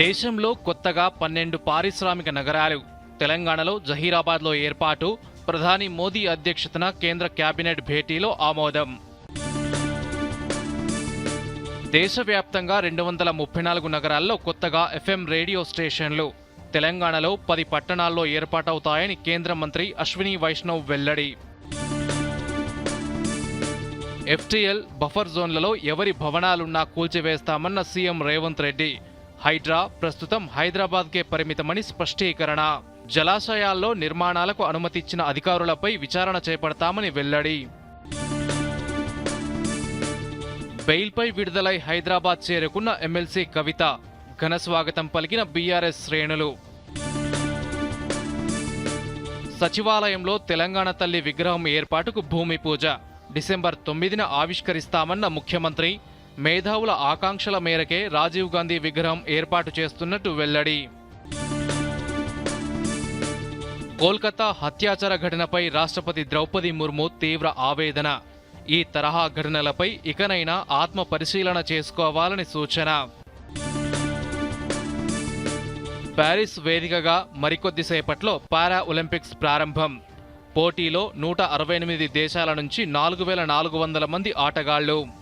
దేశంలో కొత్తగా పన్నెండు పారిశ్రామిక నగరాలు తెలంగాణలో జహీరాబాద్లో ఏర్పాటు ప్రధాని మోదీ అధ్యక్షతన కేంద్ర కేబినెట్ భేటీలో ఆమోదం. దేశవ్యాప్తంగా రెండు వందల ముప్పై నాలుగు నగరాల్లో కొత్తగా ఎఫ్ఎం రేడియో స్టేషన్లు తెలంగాణలో పది పట్టణాల్లో ఏర్పాటవుతాయని కేంద్ర మంత్రి అశ్విని వైష్ణవ్ వెల్లడి. ఎఫ్టీఎల్ బఫర్ జోన్లలో ఎవరి భవనాలున్నా కూల్చివేస్తామన్న సీఎం రేవంత్ రెడ్డి హైడ్రా ప్రస్తుతం హైదరాబాద్కే పరిమితమని స్పష్టీకరణ. జలాశయాల్లో నిర్మాణాలకు అనుమతిచ్చిన అధికారులపై విచారణ చేపడతామని వెల్లడి. బెయిల్పై విడుదలై హైదరాబాద్ చేరుకున్న ఎమ్మెల్సీ కవిత. ఘన స్వాగతం పలికిన బీఆర్ఎస్ శ్రేణులు. సచివాలయంలో తెలంగాణ తల్లి విగ్రహం ఏర్పాటుకు భూమి పూజ డిసెంబర్ తొమ్మిదిన ఆవిష్కరిస్తామన్న ముఖ్యమంత్రి మేధావుల ఆకాంక్షల మేరకే రాజీవ్ గాంధీ విగ్రహం ఏర్పాటు చేస్తున్నట్టు వెల్లడి. కోల్కతా హత్యాచార ఘటనపై రాష్ట్రపతి ద్రౌపది ముర్ము తీవ్ర ఆవేదన. ఈ తరహా ఘటనలపై ఇకనైనా ఆత్మ పరిశీలన చేసుకోవాలని సూచన. ప్యారిస్ వేదికగా మరికొద్దిసేపట్లో పారా ఒలింపిక్స్ ప్రారంభం. పోటీలో నూట అరవై ఎనిమిది దేశాల నుంచి నాలుగు వేల నాలుగు వందల మంది ఆటగాళ్ళు.